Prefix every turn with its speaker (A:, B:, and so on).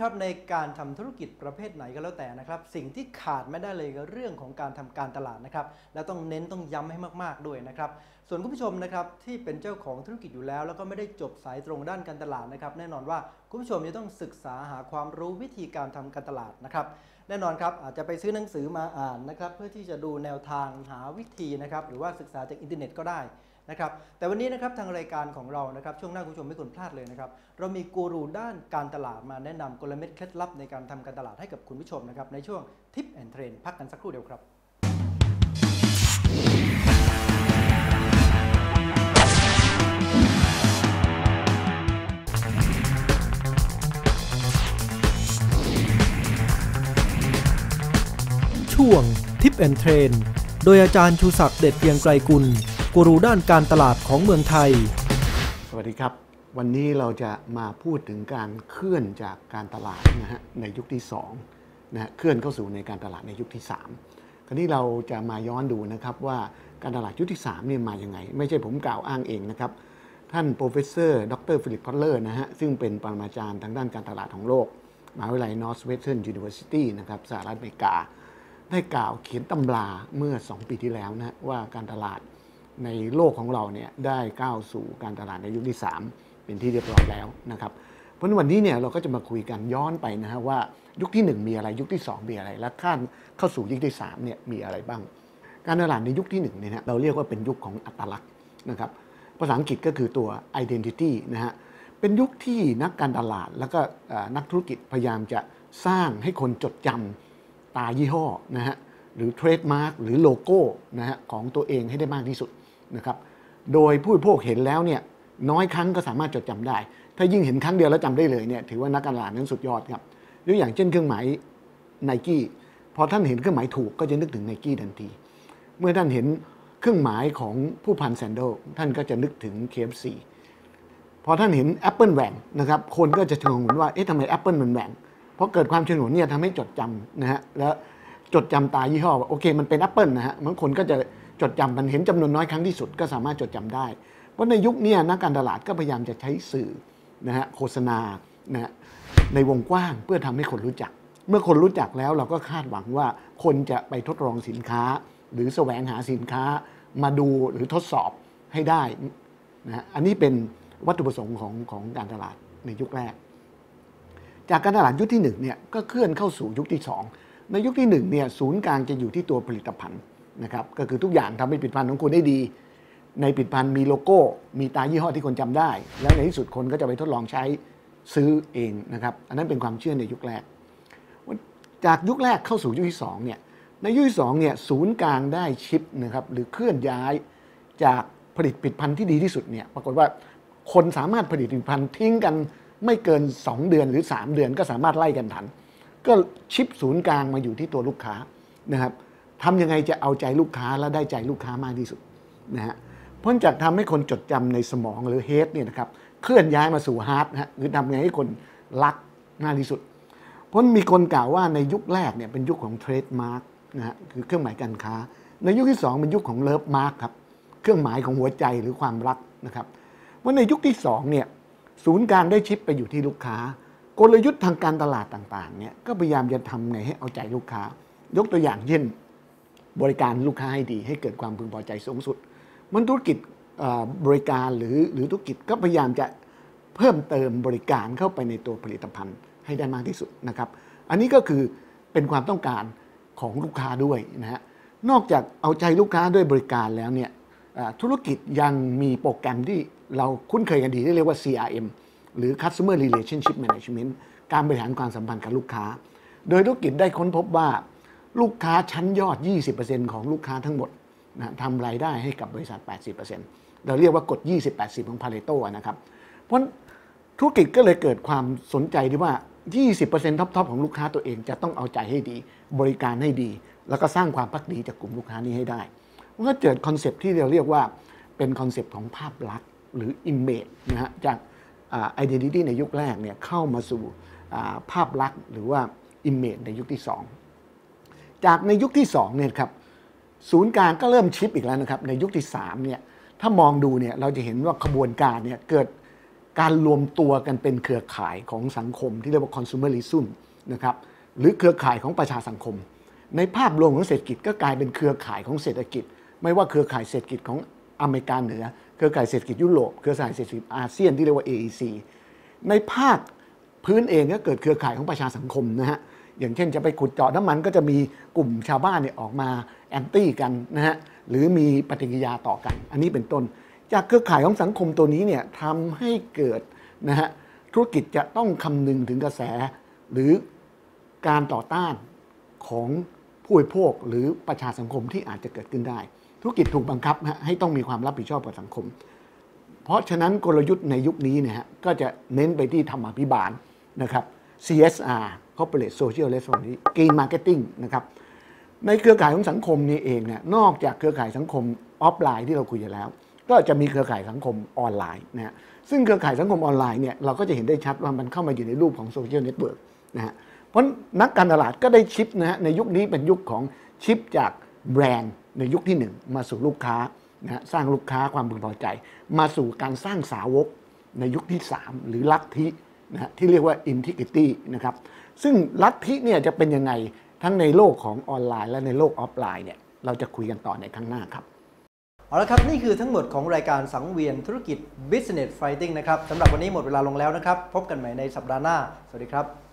A: ครับในการทำธุรกิจประเภทไหนก็แล้วแต่นะครับ สิ่งที่ขาดไม่ได้เลยก็เรื่องของการทำการตลาดนะครับและต้องเน้นต้องย้ำให้มากๆด้วยนะครับ ส่วนคุณผู้ชมนะครับที่เป็นเจ้าของธุรกิจอยู่แล้ว แล้วก็ไม่ได้จบสายตรงด้านการตลาดนะครับ แน่นอนว่าคุณผู้ชมจะต้องศึกษาหาความรู้วิธีการทำการตลาดนะครับแน่นอนครับอาจจะไปซื้อหนังสือมาอ่านนะครับ เพื่อที่จะดูแนวทางหาวิธีนะครับ หรือว่าศึกษาจากอินเทอร์เน็ตก็ได้ นะครับ แต่วันนี้นะครับทางรายการของเรานะครับช่วงหน้าคุณผู้ชมไม่ควรพลาดเลยนะครับ เรามีกูรูด้านการตลาดมาแนะนำกลเม็ดเคล็ดลับในการทำการตลาดให้กับคุณผู้ชมนะครับในช่วงทิปแอนเทรนพักกันสักครู่เดียวครับช่วงทิปแอนเทรนโดยอาจารย์ชูศักดิ์เด็ดเพียงไกรกุล กูรูด้านการตลาดของเมืองไทย
B: สวัสดีครับ วันนี้เราจะมาพูดถึงการเคลื่อนจากการตลาดนะฮะในยุคที่2นะฮะเคลื่อนเข้าสู่ในการตลาดในยุคที่ 3 คราวนี้เราจะมาย้อนดูนะครับว่าการตลาดยุคที่3เนี่ยมาอย่างไง ไม่ใช่ผมกล่าวอ้างเองนะครับท่านโปรเฟสเซอร์ ดรฟิลิปพอตเลอร์นะฮะซึ่งเป็นปรมาจารย์ทางด้านการตลาดของโลกมหาวิทยาลัย Northwestern University นะครับสหรัฐอเมริกา ได้กล่าวเขียนตำราเมื่อ 2 ปีที่แล้วนะว่าการตลาด ในโลกของเราเนี่ยได้ก้าวสู่การตลาดในยุคที่ 3 เป็นที่เรียบร้อยแล้วนะครับ เพราะฉะนั้นวันนี้เนี่ยเราก็จะมาคุยกันย้อนไปนะฮะว่ายุคที่ 1 มีอะไรยุคที่ 2 มีอะไร และขั้นเข้าสู่ยุคที่3เนี่ยมีอะไรบ้าง การตลาดในยุคที่1เนี่ยเราเรียกว่าเป็นยุคของอัตลักษณ์นะครับภาษาอังกฤษก็คือตัว identity นะฮะเป็นยุคที่นักการตลาดแล้วก็นักธุรกิจพยายามจะสร้างให้คนจดจำตายี่ห้อนะฮะหรือเทรดมาร์กหรือโลโก้นะฮะของตัวเองให้ได้มากที่สุด นะครับโดยผู้บริโภคเห็นแล้วเนี่ยน้อยครั้งก็สามารถจดจำได้ ถ้ายิ่งเห็นครั้งเดียวแล้วจำได้เลยเนี่ยถือว่านักการตลาดนั้นสุดยอดครับยกอย่างเช่นเครื่องหมายไนกี้พอท่านเห็นเครื่องหมายถูกก็จะนึกถึงไนกี้ทันที เมื่อท่านเห็นเครื่องหมายของผู้พันแซนโดท่านก็จะนึกถึง KFC พอท่านเห็นแอปเปิลแหว่งนะครับคนก็จะชงนว่าเอ๊ะทำไมแอปเปิลมันแหว่งเพราะเกิดความชงนเนี่ยทำให้จดจำนะฮะแล้วจดจำตายี่ห้อว่าโอเคมันเป็นแอปเปิลนะฮะบางคนก็จะ จดจำมันเห็นจำนวนน้อยครั้งที่สุดก็สามารถจดจำได้ เพราะในยุคนี้นักการตลาดก็พยายามจะใช้สื่อนะฮะโฆษณานะฮะในวงกว้างเพื่อทำให้คนรู้จัก เมื่อคนรู้จักแล้วเราก็คาดหวังว่าคนจะไปทดลองสินค้า หรือแสวงหาสินค้ามาดูหรือทดสอบให้ได้นะฮะอันนี้เป็นวัตถุประสงค์ของของการตลาดในยุคแรก จากการตลาดยุคที่1เนี่ยก็เคลื่อนเข้าสู่ยุคที่ 2 ในยุคที่1เนี่ยศูนย์กลางจะอยู่ที่ตัวผลิตภัณฑ์ นะครับก็คือทุกอย่างทำให้ผลิตภัณฑ์ของคุณได้ดี ในผลิตภัณฑ์มีโลโก้ มีตายี่ห้อที่คนจำได้ แล้วในที่สุดคนก็จะไปทดลองใช้ซื้อเองนะครับอันนั้นเป็นความเชื่อในยุคแรก จากยุคแรกเข้าสู่ยุคที่2เนี่ยในยุคที่2เนี่ยศูนย์กลางได้ชิปนะครับหรือเคลื่อนย้ายจากผลิตผลิตภัณฑ์ที่ดีที่สุดเนี่ยปรากฏว่าคนสามารถผลิตผลิตภัณฑ์ทิ้งกันไม่เกิน 2 เดือนหรือ 3 เดือนก็สามารถไล่กันทัน ก็ชิปศูนย์กลางมาอยู่ที่ตัวลูกค้านะครับ ทำยังไงจะเอาใจลูกค้าและได้ใจลูกค้ามากที่สุดนะฮะเพราะจากทำให้คนจดจำในสมองหรือเฮดเนี่ยนะครับเคลื่อนย้ายมาสู่ฮาร์ดนะฮะคือทำยังไงให้คนรักมากที่สุด เพราะมีคนกล่าวว่าในยุคแรกเนี่ยเป็นยุคของเทรดมาร์กนะฮะคือเครื่องหมายการค้า ในยุคที่ 2 เป็นยุคของเลิฟมาร์กครับเครื่องหมายของหัวใจหรือความรักนะครับว่าในยุคที่2เนี่ยศูนย์กางได้ชิปไปอยู่ที่ลูกค้า กลยุทธ์ทางการตลาดต่างๆเนี่ยก็พยายามจะทำไงให้เอาใจลูกค้า ยกตัวอย่างเช่น บริการลูกค้าให้ดี ให้เกิดความพึงพอใจสูงสุด มันธุรกิจบริการหรือหรือธุรกิจก็พยายามจะเพิ่มเติมบริการเข้าไปในตัวผลิตภัณฑ์ให้ได้มากที่สุดนะครับ อันนี้ก็คือเป็นความต้องการของลูกค้าด้วยนะฮะนอกจากเอาใจลูกค้าด้วยบริการแล้วเนี่ยธุรกิจยังมีโปรแกรมที่เราคุ้นเคยกันดีที่เรียกว่า CRM หรือ Customer Relationship Management การบริหารความสัมพันธ์กับลูกค้า โดยธุรกิจได้ค้นพบว่า ลูกค้าชั้นยอด 20%ของลูกค้าทั้งหมดนะทำรายได้ให้กับบริษัท 80%เราเรียกว่ากฎ 20-80 ของพาเลโตนะครับ เพราะธุรกิจก็เลยเกิดความสนใจที่ว่า 20%ท็อปๆของลูกค้าตัวเองจะต้องเอาใจให้ดี บริการให้ดี แล้วก็สร้างความพักดีจากกลุ่มลูกค้านี้ให้ได้มันก็เกิดคอนเซปที่เราเรียกว่าเป็นคอนเซปต์ของภาพลักษณ์หรือ Image นะฮะจากไอเดนติตี้ในยุคแรกเนี่ยเข้ามาสู่ภาพลักษณ์หรือว่า Image ในยุคที่ 2 จากในยุคที่2เนี่ยครับศูนย์กลางก็เริ่มชิปอีกแล้วนะครับในยุคที่3เนี่ยถ้ามองดูเนี่ยเราจะเห็นว่าขบวนการเนี่ยเกิดการรวมตัวกันเป็นเครือข่ายของสังคมที่เรียกว่า consumerism นะครับหรือเครือข่ายของประชาสังคม ในภาพรวมของเศรษฐกิจก็กลายเป็นเครือข่ายของเศรษฐกิจ ไม่ว่าเครือข่ายเศรษฐกิจของอเมริกาเหนือ เครือข่ายเศรษฐกิจยุโรป เครือข่ายเศรษฐกิจอาเซียนที่เรียกว่า AEC ในภาคพื้นเองก็เกิดเครือข่ายของประชาสังคมนะฮะ อย่างเช่นจะไปขุดเจาะน้ำมันก็จะมีกลุ่มชาวบ้านเนี่ยออกมาแอนตี้กันนะฮะหรือมีปฏิกิริยาต่อกัน อันนี้เป็นต้น จากเครือข่ายของสังคมตัวนี้เนี่ยทำให้เกิดนะฮะธุรกิจจะต้องคำนึงถึงกระแส หรือการต่อต้านของผู้บริโภคหรือประชาสังคมที่อาจจะเกิดขึ้นได้ ธุรกิจถูกบังคับนะฮะให้ต้องมีความรับผิดชอบกับสังคม เพราะฉะนั้นกลยุทธ์ในยุคนี้เนี่ยฮะก็จะเน้นไปที่ธรรมาภิบาลนะครับ CSR Corporate Social Responsibility Green Marketing นะครับในเครือข่ายของสังคมนี้เองเนี่ยนอกจากเครือข่ายสังคมออฟไลน์ที่เราคุยกันแล้ว ก็จะมีเครือข่ายสังคมออนไลน์นะฮะซึ่งเครือข่ายสังคมออนไลน์เนี่ยเราก็จะเห็นได้ชัดว่ามันเข้ามาอยู่ในรูปของโซเชียลเน็ตเวิร์กนะฮะเพราะนักการตลาดก็ได้ชิปนะฮะในยุคนี้เป็นยุคของชิปจากแบรนด์ในยุคที่หนึ่งมาสู่ลูกค้านะฮะสร้างลูกค้าความพึงพอใจ มาสู่การสร้างสาวกในยุคที่ 3 หรือลัทธินะฮะที่เรียกว่า integrity นะครับ ซึ่งลัทธิเนี่ยจะเป็นยังไงทั้งในโลกของออนไลน์และในโลกออฟไลน์เนี่ยเราจะคุยกันต่อในครั้งหน้าครับ
A: เอาละครับ นี่คือทั้งหมดของรายการสังเวียนธุรกิจ Business Fighting นะครับสำหรับวันนี้หมดเวลาลงแล้วนะครับ พบกันใหม่ในสัปดาห์หน้า สวัสดีครับ